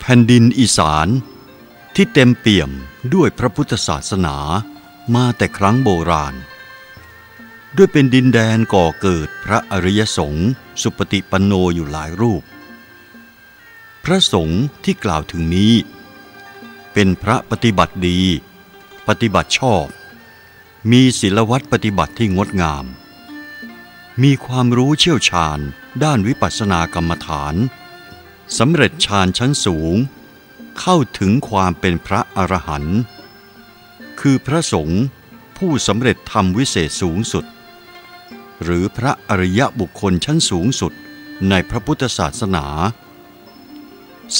แผ่นดินอีสาน ที่เต็มเปี่ยมด้วยพระพุทธศาสนามาแต่ครั้งโบราณ ด้วยเป็นดินแดนก่อเกิดพระอริยสงฆ์สุปฏิปันโนอยู่หลายรูป พระสงฆ์ที่กล่าวถึงนี้ เป็นพระปฏิบัติดี ปฏิบัติชอบ มีศีลวัตรปฏิบัติที่งดงาม มีความรู้เชี่ยวชาญด้านวิปัสสนากรรมฐาน สำเร็จฌานชั้นสูง เข้าถึงความเป็นพระอรหันต์คือพระสงฆ์ผู้สำเร็จธรรมวิเศษสูงสุด หรือพระอริยบุคคลชั้นสูงสุดในพระพุทธศาสนา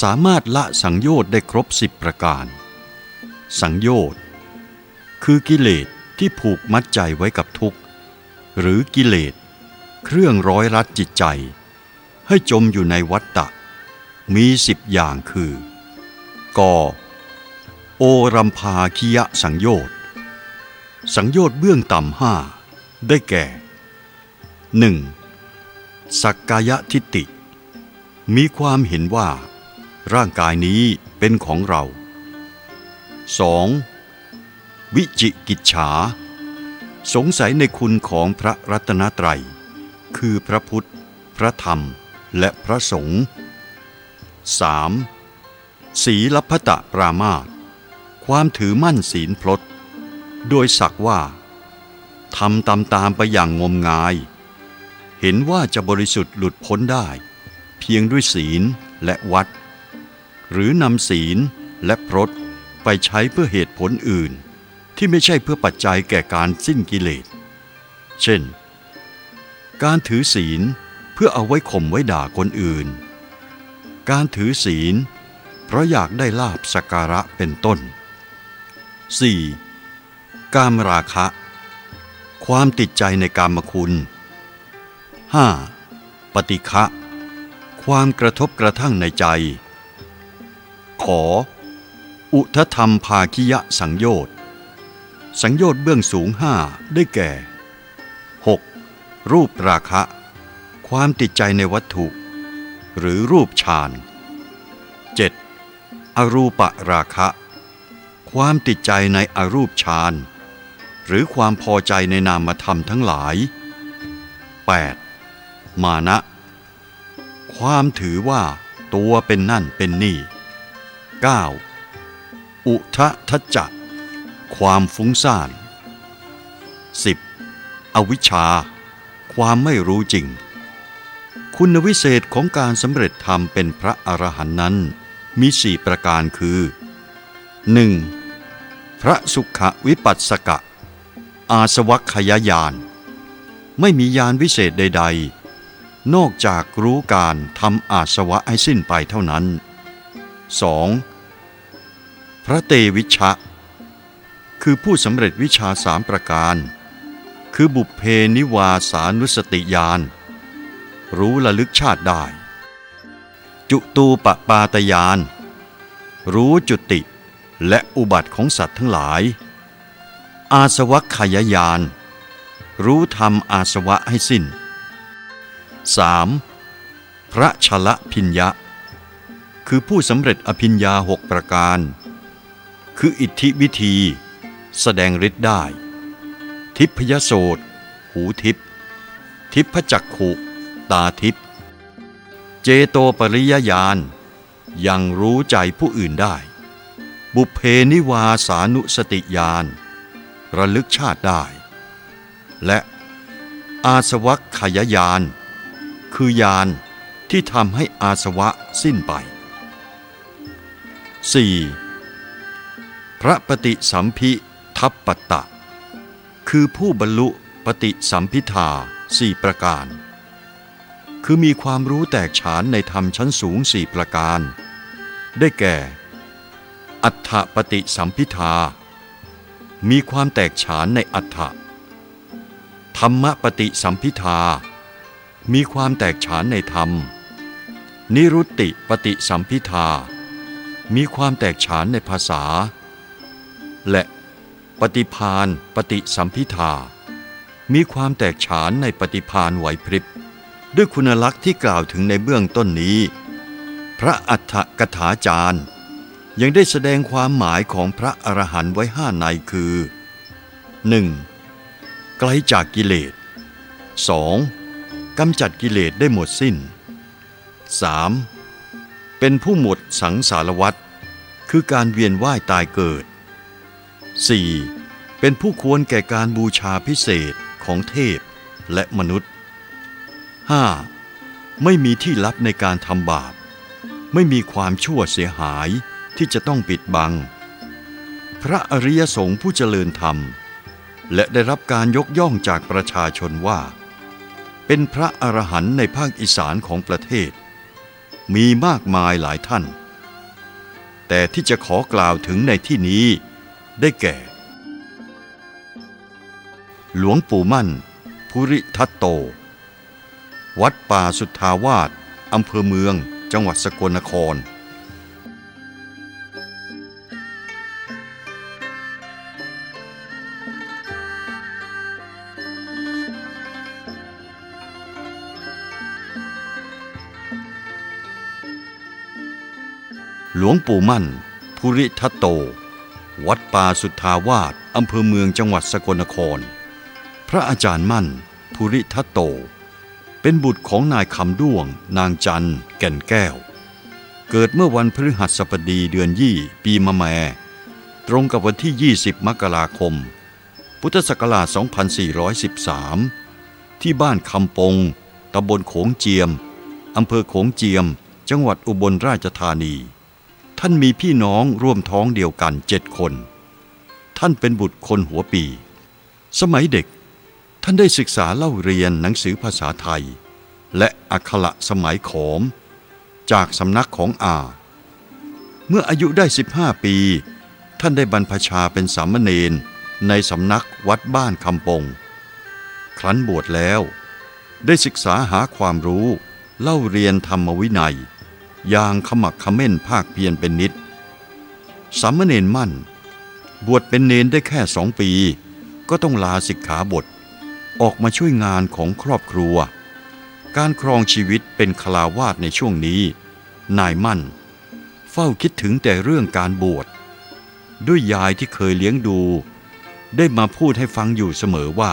สามารถละสังโยชน์ได้ครบสิบประการ สังโยชน์ คือกิเลสที่ผูกมัดใจไว้กับทุกข์ หรือกิเลส เครื่องร้อยรัดจิตใจ ให้จมอยู่ในวัฏฏะ มีสิบอย่างคือ ก โอรัมพาคิยะสังโยชน์ สังโยชน์เบื้องต่ำห้าได้แก่ 1. สักกายทิฏฐิมีความเห็นว่า ร่างกายนี้เป็นของเรา 2. วิจิกิจฉา สงสัยในคุณของพระรัตนตรัย คือพระพุทธ พระธรรม และพระสงฆ์ 3. ศีลพตะปรามาสความถือมั่นศีลพลด โดยสักว่าทำตามตามไปอย่างงมงาย เห็นว่าจะบริสุทธิ์หลุดพ้นได้ เพียงด้วยศีลและวัด หรือนำศีลและพรตไปใช้เพื่อเหตุผลอื่น ที่ไม่ใช่เพื่อปัจจัยแก่การสิ้นกิเลส เช่น การถือศีลเพื่อเอาไว้ข่มไว้ด่าคนอื่น การถือศีล เพราะอยากได้ลาบสักการะเป็นต้น 4. กามราคะ ความติดใจในกามคุณ 5. ปฏิฆะความกระทบกระทั่งในใจ ขอ อุทธรรมภาคิยะสังโยชน์สังโยชน์เบื้องสูงห้าได้แก่ 6. รูปราคะ ความติดใจในวัตถุ หรือรูปฌาน 7. อรูปราคะ ความติดใจในอรูปฌานหรือความพอใจในนามธรรมทั้งหลาย 8. มานะ ความถือว่าตัวเป็นนั่นเป็นนี่ 9. อุทะทัจจะความฟุ้งซ่าน 10. อวิชชา ความไม่รู้จริง คุณวิเศษของการสำเร็จธรรมเป็นพระอรหันต์นั้น มีสี่ประการคือ 1. พระสุขวิปัสสกะ อาสวัคยายาน ไม่มียานวิเศษใด ๆ นอกจากรู้การทำอาสวะให้สิ้นไปเท่านั้น 2. พระเตวิชะ คือผู้สำเร็จวิชาสามประการ คือบุพเพนิวาสานุสติญาณ รู้ระลึกชาติได้ จุตูปปาตยาน รู้จุติและอุบัติของสัตว์ทั้งหลาย อาสวัคยายาน รู้ธรรมอาสวะให้สิ้น 3. พระชละพิญญะ คือผู้สำเร็จอภิญญาหกประการ คืออิทธิวิธี แสดงฤทธิ์ได้ ทิพยโสตหูทิพทิพจักขุ ตาทิพย์เจโตปริยญาณยังรู้ใจผู้อื่นได้ บุพเพนิวาสานุสติญาณระลึกชาติได้ และอาสวัคขยญาณคือญาณที่ทำให้อาสวะสิ้นไป 4. พระปฏิสัมพิทัปปตะ คือผู้บรรลุปฏิสัมพิทาสี่ประการ คือมีความรู้แตกฉานในธรรมชั้นสูงสี่ประการ ได้แก่ อัฏฐปฏิสัมพิทา มีความแตกฉานในอัฏฐะธรรมปฏิสัมพิทา มีความแตกฉานในธรรม นิรุตติปฏิสัมพิทา มีความแตกฉานในภาษา และปฏิพานปฏิสัมพิทา มีความแตกฉานในปฏิพานไหวพริบ ด้วยคุณลักษณ์ที่กล่าวถึงในเบื้องต้นนี้ พระอัฏฐกถาจารย์ ยังได้แสดงความหมายของพระอรหันต์ไว้ห้าในคือ 1. ไกลจากกิเลส 2. กำจัดกิเลสได้หมดสิ้น 3. เป็นผู้หมดสังสารวัฏคือการเวียนว่ายตายเกิด 4. เป็นผู้ควรแก่การบูชาพิเศษของเทพและมนุษย์ 5. ไม่มีที่ลับในการทำบาป ไม่มีความชั่วเสียหายที่จะต้องปิดบัง พระอริยสงฆ์ผู้เจริญธรรม และได้รับการยกย่องจากประชาชนว่า เป็นพระอรหันต์ในภาคอีสานของประเทศ มีมากมายหลายท่าน แต่ที่จะขอกล่าวถึงในที่นี้ได้แก่ หลวงปู่มั่น ภูริทัตโต วัดป่าสุทธาวาสอำเภอเมือง จังหวัดสกลนคร หลวงปู่มั่น ภูริทัตโต วัดป่าสุทธาวาสอำเภอเมืองจังหวัดสกลนคร พระอาจารย์มั่น ภูริทัตโต เป็นบุตรของนายคำด้วง นางจันแก่นแก้ว เกิดเมื่อวันพฤหัสบดีเดือนยี่ ปีมะแม ตรงกับวันที่ 20 มกราคม พุทธศักราช 2413 ที่บ้านคำปงตำบลโขงเจียม อำเภอโขงเจียม จังหวัดอุบลราชธานี ท่านมีพี่น้องร่วมท้องเดียวกันเจ็ดคน ท่านเป็นบุตรคนหัวปี สมัยเด็ก ท่านได้ศึกษาเล่าเรียนหนังสือภาษาไทย และอักขระสมัยขอม จากสำนักของอา เมื่ออายุได้ 15 ปี ท่านได้บรรพชาเป็นสามเณรในสำนักวัดบ้านคำปง ครั้นบวชแล้ว ได้ศึกษาหาความรู้ เล่าเรียนธรรมวินัย อย่างขมักขม้นภาคเพียรเป็นนิดสามเณรมั่น บวชเป็นเนนได้แค่สองปี ก็ต้องลาสิกขาบท ออกมาช่วยงานของครอบครัว การครองชีวิตเป็นคลาวาสในช่วงนี้ นายมั่น เฝ้าคิดถึงแต่เรื่องการบวชด้วยยายที่เคยเลี้ยงดู ได้มาพูดให้ฟังอยู่เสมอว่า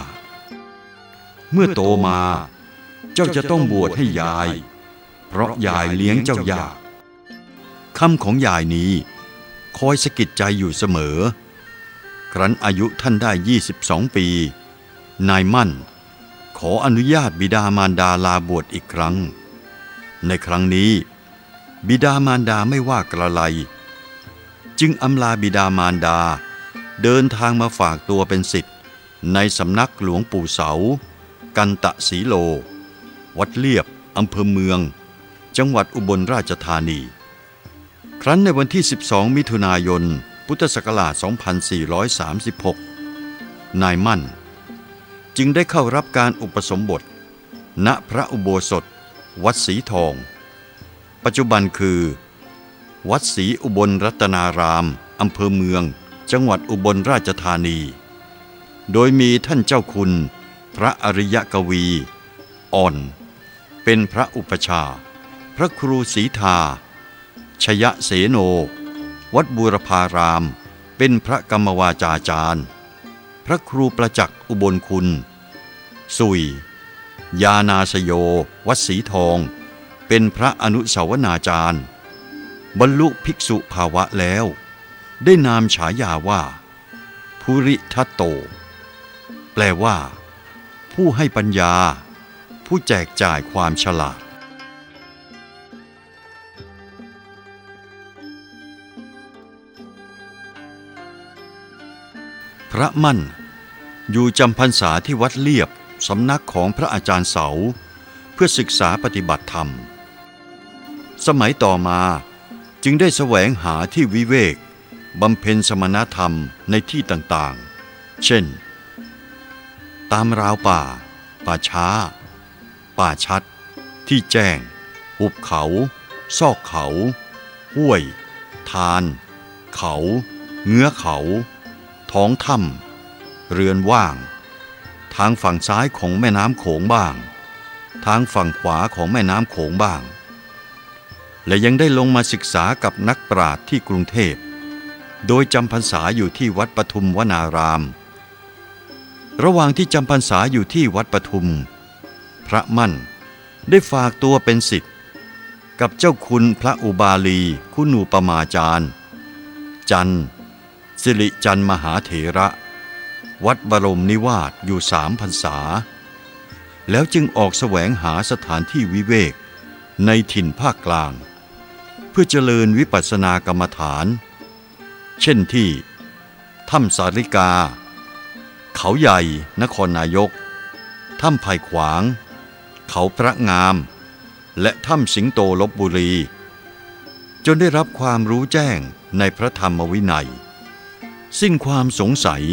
เมื่อโตมา เจ้าจะต้องบวชให้ยาย เพราะยายเลี้ยงเจ้ายากคำของยายนี้ คอยสะกิดใจอยู่เสมอ ครั้นอายุท่านได้ 22 ปี นายมั่น ขออนุญาตบิดามารดาลาบวชอีกครั้ง ในครั้งนี้ บิดามารดาไม่ว่ากระไร จึงอำลาบิดามารดา เดินทางมาฝากตัวเป็นสิทธิ์ในสำนักหลวงปู่เสา กันตะสีโล วัดเลียบอำเภอเมือง จังหวัดอุบลราชธานี ครั้นในวันที่ 12 มิถุนายน พุทธศักราช 2436 นายมั่น จึงได้เข้ารับการอุปสมบท ณพระอุโบสถ วัดสีทอง ปัจจุบันคือ วัดศรีอุบลรัตนารามอำเภอเมือง จังหวัดอุบลราชธานี โดยมีท่านเจ้าคุณ พระอริยกวี อ่อน เป็นพระอุปชา พระครูศรีทา ชยะเสโน วัดบูรพาราม เป็นพระกรรมวาจาจารย์ พระครูประจักษ์อุบลคุณ สุย ยานาสโย วัดสีทอง เป็นพระอนุสาวนาจารย์ บรรลุภิกษุภาวะแล้ว ได้นามฉายาว่า ภูริทัตโต แปลว่า ผู้ให้ปัญญา ผู้แจกจ่ายความฉลาดพระมั่น อยู่จำพรรษาที่วัดเลียบ สำนักของพระอาจารย์เสา เพื่อศึกษาปฏิบัติธรรม สมัยต่อมาจึงได้แสวงหาที่วิเวกบำเพ็ญสมณธรรมในที่ต่างๆ เช่น ตามราวป่า ป่าช้า ป่าชัด ที่แจ้ง หุบเขา ซอกเขา ห้วย ทาน เขา เงื้อเขา ท้องถ้ำเรือนว่าง ทางฝั่งซ้ายของแม่น้ำโขงบ้าง ทางฝั่งขวาของแม่น้ำโขงบ้าง และยังได้ลงมาศึกษากับนักปราชญ์ที่กรุงเทพ โดยจำพรรษาอยู่ที่วัดปทุมวนาราม ระหว่างที่จำพรรษาอยู่ที่วัดปทุม พระมั่นได้ฝากตัวเป็นศิษย์กับเจ้าคุณพระอุบาลี คุณูปมาจารย์ จันสิริจันมหาเถระ วัดบรมนิวาสอยู่สามพรรษา แล้วจึงออกแสวงหาสถานที่วิเวก ในถิ่นภาคกลาง เพื่อเจริญวิปัสสนากรรมฐาน เช่นที่ถ้ำสาริกา เขาใหญ่ นครนายก ถ้ำไผ่ขวาง เขาพระงาม และถ้ำสิงโตลบบุรี จนได้รับความรู้แจ้งในพระธรรมวินัย สิ้นความสงสัย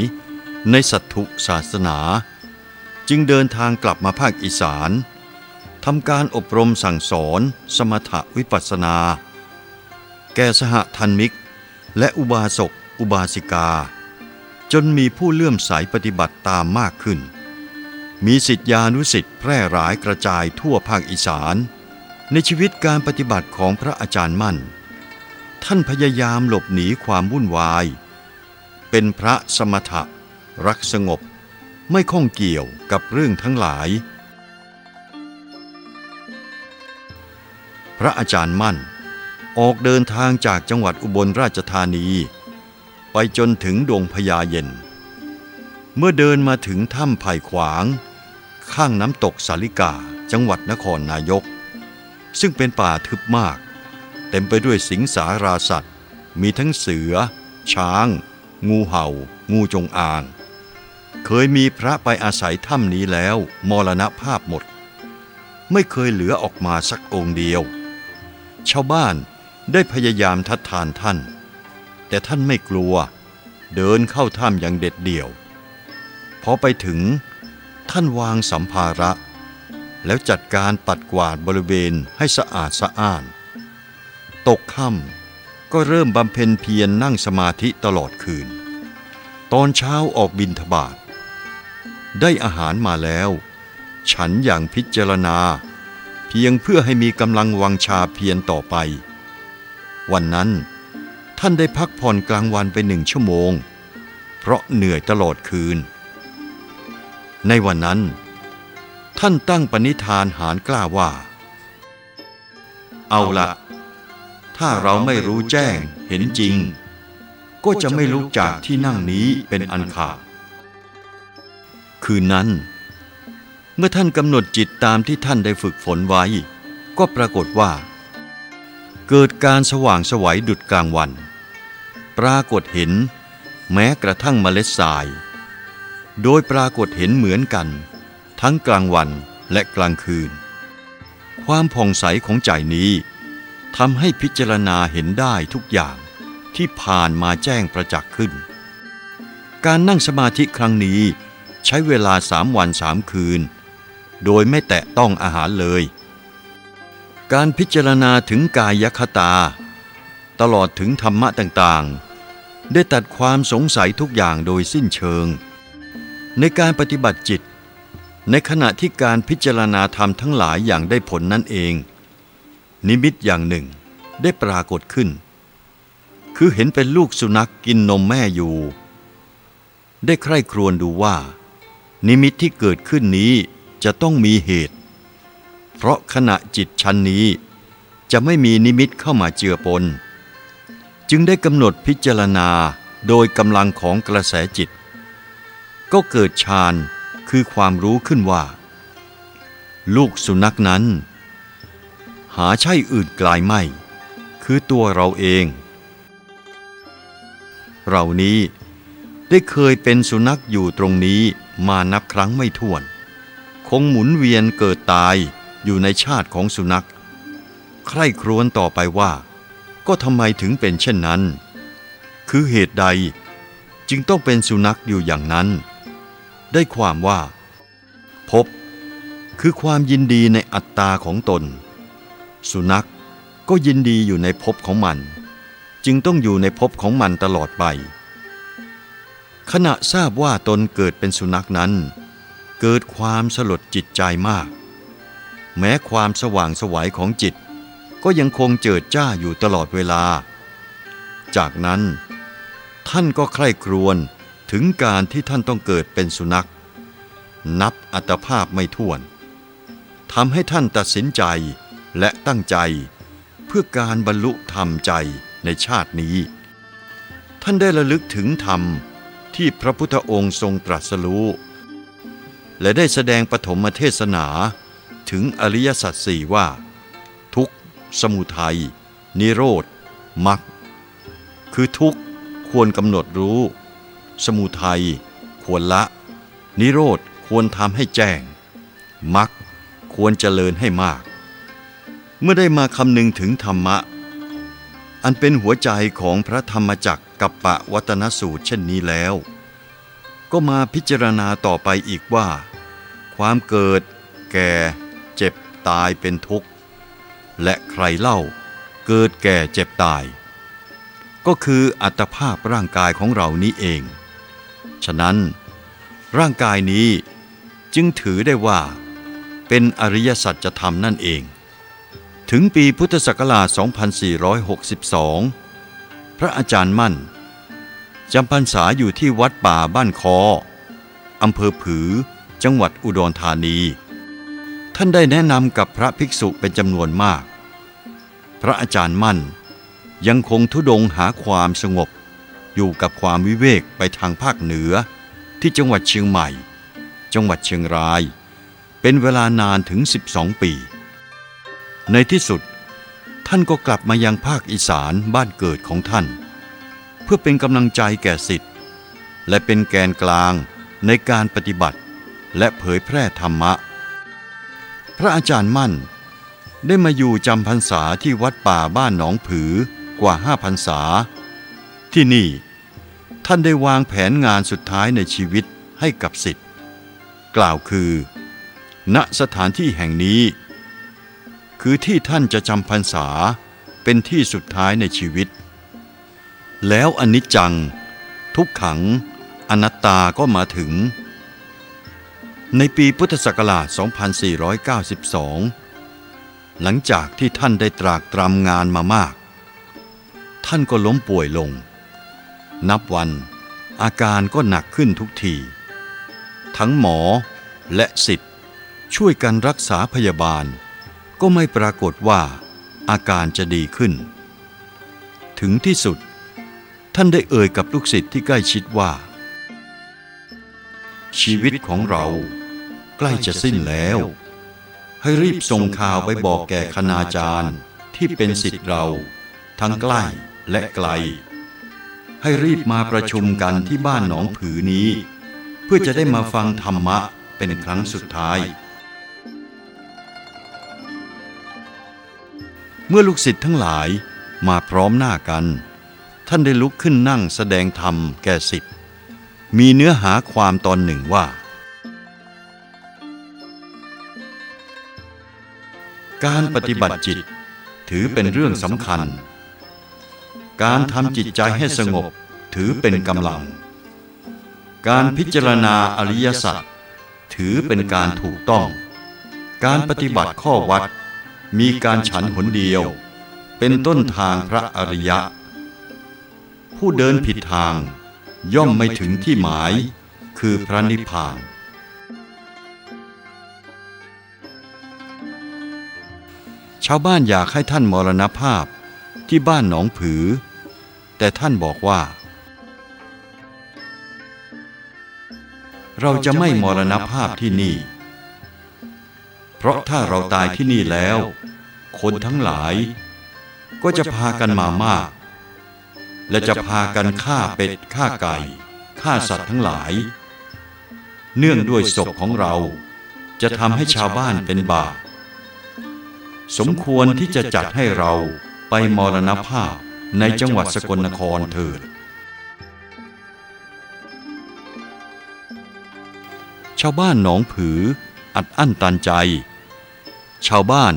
ในสัตถุศาสนา จึงเดินทางกลับมาภาคอีสานทำการอบรมสั่งสอนสมถวิปัสสนา แก่สหทันมิก และอุบาสกอุบาสิกา จนมีผู้เลื่อมใสปฏิบัติตามมากขึ้น มีสิทธิานุสิทธิ์แพร่หลายกระจายทั่วภาคอีสาน ในชีวิตการปฏิบัติของพระอาจารย์มั่น ท่านพยายามหลบหนีความวุ่นวาย เป็นพระสมถะ รักสงบ ไม่ข้องเกี่ยวกับเรื่องทั้งหลาย พระอาจารย์มั่น ออกเดินทางจากจังหวัดอุบลราชธานี ไปจนถึงดงพญาเย็น เมื่อเดินมาถึงถ้ำไผ่ขวาง ข้างน้ำตกสาลิกาจังหวัดนครนายก ซึ่งเป็นป่าทึบมาก เต็มไปด้วยสิงสาราสัตว์ มีทั้งเสือ ช้าง งูเห่า งูจงอาง เคยมีพระไปอาศัยถ้ำนี้แล้วมรณภาพหมด ไม่เคยเหลือออกมาสักองค์เดียว ชาวบ้านได้พยายามทัดทานท่าน แต่ท่านไม่กลัว เดินเข้าถ้ำอย่างเด็ดเดี่ยว พอไปถึงท่านวางสัมภาระ แล้วจัดการปัดกวาดบริเวณให้สะอาดสะอ้าน ตกค่ำก็เริ่มบำเพ็ญเพียรนั่งสมาธิตลอดคืน ตอนเช้าออกบินทบาท ได้อาหารมาแล้ว ฉันอย่างพิจารณา เพียงเพื่อให้มีกำลังวังชาเพียรต่อไป วันนั้นท่านได้พักผ่อนกลางวันไปหนึ่งชั่วโมง เพราะเหนื่อยตลอดคืน ในวันนั้น ท่านตั้งปณิธานหารกล้าว่า เอาละถ้าเราไม่รู้แจ้งเห็นจริง ก็จะไม่ลุกจากที่นั่งนี้เป็นอันขาด คืนนั้น เมื่อท่านกำหนดจิตตามที่ท่านได้ฝึกฝนไว้ ก็ปรากฏว่า เกิดการสว่างสวัยดุดกลางวัน ปรากฏเห็น แม้กระทั่งเมล็ดทราย โดยปรากฏเห็นเหมือนกัน ทั้งกลางวันและกลางคืน ความผ่องใสของใจนี้ทำให้พิจารณาเห็นได้ทุกอย่างที่ผ่านมาแจ้งประจักษ์ขึ้น การนั่งสมาธิครั้งนี้ ใช้เวลาสามวันสามคืน โดยไม่แตะต้องอาหารเลย การพิจารณาถึงกายคตา ตลอดถึงธรรมะต่างๆ ได้ตัดความสงสัยทุกอย่างโดยสิ้นเชิง ในการปฏิบัติจิต ในขณะที่การพิจารณาธรรมทั้งหลายอย่างได้ผลนั่นเอง นิมิตอย่างหนึ่งได้ปรากฏขึ้น คือเห็นเป็นลูกสุนัขกกินนมแม่อยู่ ได้ใคร่ครวญดูว่า นิมิตที่เกิดขึ้นนี้จะต้องมีเหตุ เพราะขณะจิตชั้นนี้จะไม่มีนิมิตเข้ามาเจือปน จึงได้กำหนดพิจารณาโดยกำลังของกระแสจิต ก็เกิดฌานคือความรู้ขึ้นว่า ลูกสุนัขนั้น หาใช่อื่นไกลไม่ คือตัวเราเอง เรานี้ได้เคยเป็นสุนัขอยู่ตรงนี้ มานับครั้งไม่ถ้วน คงหมุนเวียนเกิดตายอยู่ในชาติของสุนัข ใคร่ครวญต่อไปว่า ก็ทำไมถึงเป็นเช่นนั้น คือเหตุใดจึงต้องเป็นสุนัขอยู่อย่างนั้น ได้ความว่า พบ คือความยินดีในอัตตาของตน สุนัขก็ยินดีอยู่ในภพของมัน จึงต้องอยู่ในภพของมันตลอดไป ขณะทราบว่าตนเกิดเป็นสุนัขนั้น เกิดความสลดจิตใจมาก แม้ความสว่างสวัยของจิต ก็ยังคงเจิดจ้าอยู่ตลอดเวลา จากนั้น ท่านก็ใคร่ครวญถึงการที่ท่านต้องเกิดเป็นสุนัข นับอัตภาพไม่ถ้วนทำให้ท่านตัดสินใจและตั้งใจ เพื่อการบรรลุธรรมใจในชาตินี้ ท่านได้ระลึกถึงธรรม ที่พระพุทธองค์ทรงตรัสรู้ และได้แสดงปฐมเทศนาถึงอริยสัจสี่ว่า ทุกสมุทัย นิโรธมรรคคือทุกควรกำหนดรู้ สมุทัย ควรละ นิโรธควรทำให้แจ้งมรรคควรเจริญให้มาก เมื่อได้มาคำนึงถึงธรรมะ อันเป็นหัวใจของพระธรรมจักรกับปะวัตนสูตรเช่นนี้แล้ว ก็มาพิจารณาต่อไปอีกว่า ความเกิด แก่ เจ็บตายเป็นทุกข์ และใครเล่า เกิดแก่เจ็บตาย ก็คืออัตภาพร่างกายของเรานี้เอง ฉะนั้น ร่างกายนี้จึงถือได้ว่า เป็นอริยสัจธรรมนั่นเอง ถึงปีพุทธศักราช 2462 พระอาจารย์มั่นจำพรรษาอยู่ที่วัดป่าบ้านคออำเภอผือ จังหวัดอุดรธานี ท่านได้แนะนำกับพระภิกษุเป็นจำนวนมาก พระอาจารย์มั่นยังคงทุดงหาความสงบ อยู่กับความวิเวกไปทางภาคเหนือ ที่จังหวัดเชียงใหม่ จังหวัดเชียงราย เป็นเวลานานถึง 12 ปี ในที่สุด ท่านก็กลับมายังภาคอีสานบ้านเกิดของท่าน เพื่อเป็นกำลังใจแก่สิทธิ์และเป็นแกนกลางในการปฏิบัติและเผยแพร่ธรรมะ พระอาจารย์มั่น ได้มาอยู่จำพรรษาที่วัดป่าบ้านหนองผือกว่าห้าพรรษา ที่นี่ ท่านได้วางแผนงานสุดท้ายในชีวิตให้กับสิทธิ์กล่าวคือ ณสถานที่แห่งนี้ คือที่ท่านจะจำพรรษาเป็นที่สุดท้ายในชีวิต แล้วอนิจจัง ทุกขัง อนัตตาก็มาถึง ในปีพุทธศักราช 2492 หลังจากที่ท่านได้ตรากตรำงานมามาก ท่านก็ล้มป่วยลง นับวันอาการก็หนักขึ้นทุกที ทั้งหมอและสิทธิ์ช่วยกันรักษาพยาบาล ก็ไม่ปรากฏว่าอาการจะดีขึ้น ถึงที่สุด ท่านได้เอ่ยกับลูกศิษย์ที่ใกล้ชิดว่า ชีวิตของเราใกล้จะสิ้นแล้ว ให้รีบส่งข่าวไปบอกแก่คณาจารย์ที่เป็นศิษย์เรา ทั้งใกล้และไกล ให้รีบมาประชุมกันที่บ้านหนองผือนี้ เพื่อจะได้มาฟังธรรมะเป็นครั้งสุดท้าย เมื่อลูกศิษย์ทั้งหลายมาพร้อมหน้ากัน ท่านได้ลุกขึ้นนั่งแสดงธรรมแก่ศิษย์มีเนื้อหาความตอนหนึ่งว่า การปฏิบัติจิตถือเป็นเรื่องสำคัญ การทำจิตใจให้สงบถือเป็นกำลัง การพิจารณาอริยสัจถือเป็นการถูกต้อง การปฏิบัติข้อวัด มีการฉันหนเดียว เป็นต้นทางพระอริยะ ผู้เดินผิดทางย่อมไม่ถึงที่หมายคือพระนิพพาน ชาวบ้านอยากให้ท่านมรณภาพที่บ้านหนองผือ แต่ท่านบอกว่า เราจะไม่มรณภาพที่นี่ เพราะถ้าเราตายที่นี่แล้ว คนทั้งหลาย ก็จะพากันมามาก และจะพากันฆ่าเป็ดฆ่าไก่ฆ่าสัตว์ทั้งหลาย เนื่องด้วยศพของเรา จะทำให้ชาวบ้านเป็นบาปสมควรที่จะจัดให้เราไปมรณภาพในจังหวัดสกลนครเถิด ชาวบ้านหนองผืออัดอั้นตันใจ ชาวบ้าน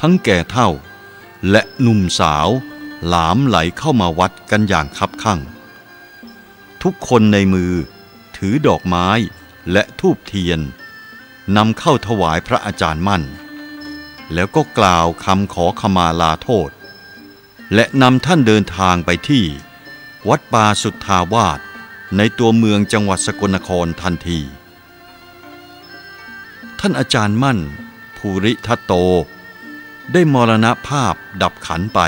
ทั้งแก่เท่า และหนุ่มสาวหลามไหลเข้ามาวัดกันอย่างคับคั่งทุกคนในมือถือดอกไม้และทูบเทียนนำเข้าถวายพระอาจารย์มั่น แล้วก็กล่าวคำขอขมาลาโทษ และนำท่านเดินทางไปที่ วัดป่าสุทธาวาสในตัวเมืองจังหวัดสกลนครทันที ท่านอาจารย์มั่น ภูริทัตโต ได้มรณภาพดับขันไป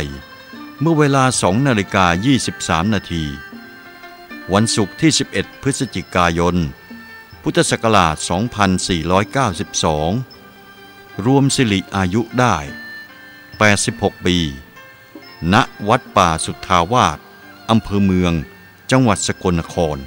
เมื่อเวลาสองนาฬิกา 23 นาที วันศุกร์ที่ 11 พฤศจิกายน พุทธศักราช 2492 รวมสิริอายุได้ 86 ปี ณ วัดป่าสุทธาวาสอำเภอเมือง จังหวัดสกลนคร